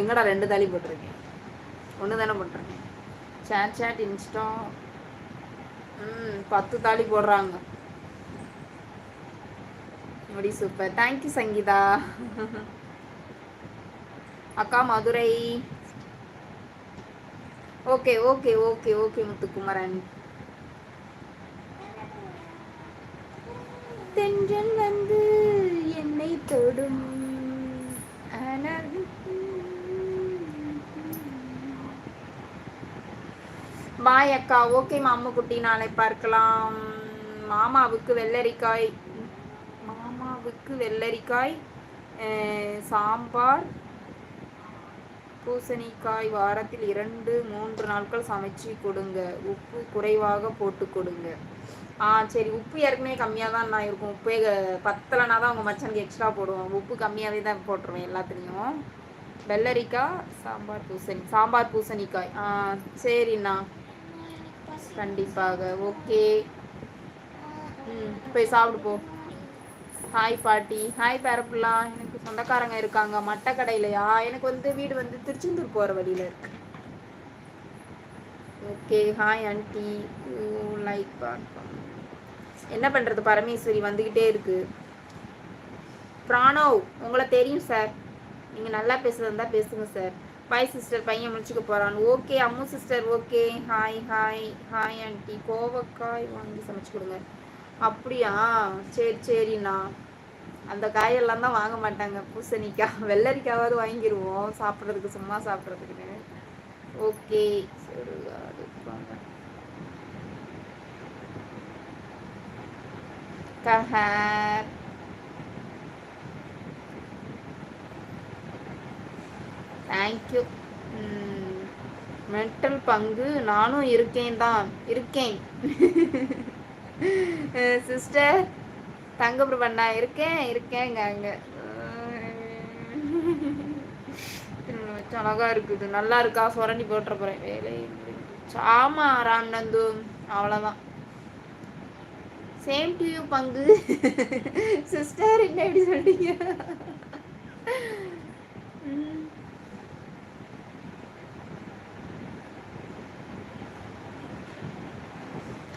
எங்கடா ரெண்டு தாலி போட்டிருக்கேன்? ஒன்று தானே போட்டிருக்கேன். சேட் சேட் இன்ஸ்டா ம் பத்து தாலி போடுறாங்க. முடி சூப்பர் தேங்க்யூ சங்கீதா. அக்கா Madurai. Okay okay okay okay Muthukumaran. Thendral வந்து என்னை தொடும் பாய் அக்கா ஓகே மாமுக்குட்டி நாளை பார்க்கலாம். மாமாவுக்கு வெள்ளரிக்காய். மாமாவுக்கு வெள்ளரிக்காய் சாம்பார் பூசணிக்காய் வாரத்தில் இரண்டு மூன்று நாட்கள் சமைச்சு கொடுங்க. உப்பு குறைவாக போட்டு கொடுங்க. ஆ சரி உப்பு ஏற்கனவே கம்மியாக தான் நான் இருக்கும் உப்பே பத்தலைனா தான் உங்கள் மச்சனுக்கு எக்ஸ்ட்ரா போடுவோம் உப்பு கம்மியாகவே தான் போட்டுருவேன் எல்லாத்துலேயும். வெள்ளரிக்காய் சாம்பார் பூசணி சாம்பார் பூசணிக்காய். ஆ சரிண்ணா. கண்டிப்பாக ஓகே ம் போய் சாப்பிடு போ ஹாய் பாட்டி. ஹாய் பேரப்புள்ளா. எனக்கு சொந்தக்காரங்க இருக்காங்க. மட்டை கடையிலையா எனக்கு வந்து வீடு வந்து திருச்செந்தூர் போகிற வழியில் இருக்கு. ஓகே ஹாய் ஆண்டி லைக் என்ன பண்ணுறது பரமேஸ்வரி வந்துக்கிட்டே இருக்கு. பிராணோ உங்களை தெரியும் சார் நீங்கள் நல்லா பேசுகிறதா இருந்தால் பேசுங்க சார் பாய் சிஸ்டர் பையன் முடிச்சுக்க போகிறான் okay Ammu sister okay. Hi hi hi aunty கோவக்காய் வாங்கி சமைச்சு கொடுங்க. அப்படியா? சரி சரிண்ணா. அந்த காயெல்லாம் தான் வாங்க மாட்டாங்க. பூசணிக்காய் வெள்ளரிக்காவது வாங்கிடுவோம் சாப்பிட்றதுக்கு சும்மா சாப்பிட்றதுக்குன்னு. ஓகே. கஹர் தேங்க்யூ மென்டல் hmm, பங்கு. நானும் இருக்கேன் தான். இருக்கேன். சிஸ்டர் தங்கப்பிரபண்ணா இருக்கேன் இருக்கேங்க அங்கே. அழகா இருக்குது. நல்லா இருக்கா? சுரண்டி போட்டுற போறேன். வேலை ஆமா ராம் நந்து. அவ்வளோதான் சேம் டு யூ பங்கு. சிஸ்டர் என்ன எப்படி சொல்றீங்க?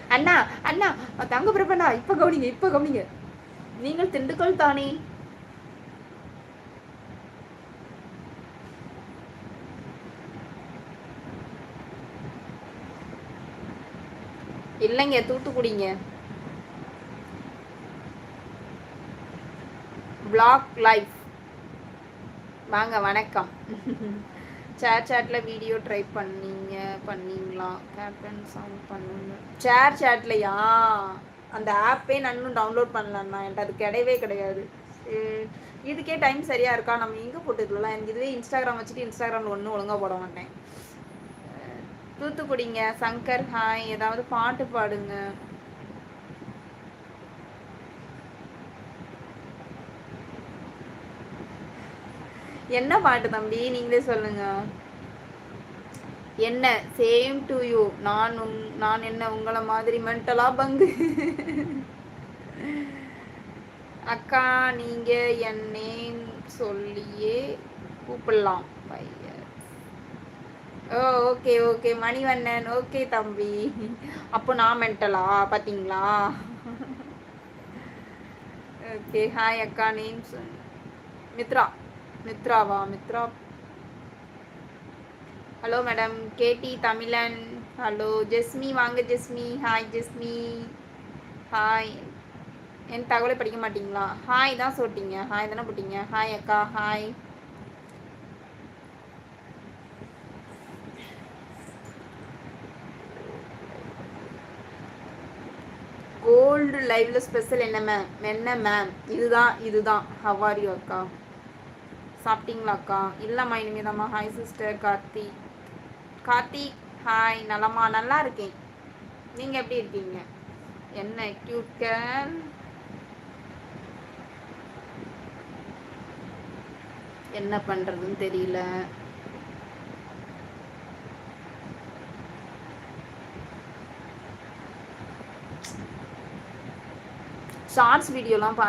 அண்ணா அண்ணா தங்க பிரபண்ணா இப்ப கவனிங்க இப்ப கவனிங்க. நீங்கள் திண்டுக்கல் தானே? இல்லைங்க தூத்துக்குடிங்க. பிளாக் லைஃப் வாங்க வணக்கம். சேர் சேட்டில் வீடியோ ட்ரை பண்ணீங்க பண்ணீங்களா? கேப்டன் சாங் பண்ணுங்க சேர் சேட்லையா அந்த ஆப்பே நான் இன்னும் டவுன்லோட் பண்ணலண்ணா. என்கிட்ட அது கிடையவே கிடையாது. இதுக்கே டைம் சரியாக இருக்கா? நம்ம எங்கே போட்டுக்கலாம் எனக்கு இதுவே இன்ஸ்டாகிராம் வச்சுட்டு இன்ஸ்டாகிராமில் ஒன்றும் ஒழுங்காக போட மாட்டேன். தூத்துக்குடிங்க. சங்கர் ஹாய் ஏதாவது பாட்டு பாடுங்க. என்ன பாட்டு தம்பி? நீங்களே சொல்லுங்க. என்ன? சேம் டு யூ நான் உங் நான் என்ன உங்களை மாதிரி மென்டலா பங்கு? அக்கா நீங்க என் நேம் சொல்லியே கூப்பிடலாம் பையன். Oh okay okay Manivannan okay தம்பி. அப்போ நான் மென்டலா பார்த்தீங்களா ஓகே ஹாய் அக்கா நேம் சொல் Mithra. மித்ராவா Mithra. Hello madam K D Tamilan. Hello Jesmi வாங்க ஜெஸ்மி. ஹாய் ஜெஸ்மி. ஹாய் என் தகவலை படிக்க மாட்டீங்களா? ஹாய் தான் சொல்லிட்டீங்க. ஹாய் தானே போட்டீங்க? ஹாய் அக்கா. ஹாய் கோல்டு லைவ்ல ஸ்பெஷல் என்ன மேம் என்ன மேம் இதுதான் இதுதான். ஹவாரி அக்கா? சாப்பிட்டீங்களா அக்கா இல்லைம்மா இனிமேதாம்மா. Hi sister Karthi. Karthi hi நலமா நல்லா இருக்கேன். நீங்கள் எப்படி இருக்கீங்க? என்ன கியூட் கேர்ள் என்ன பண்ணுறதுன்னு தெரியல. ஷார்ட்ஸ் வீடியோலாம் பாரு.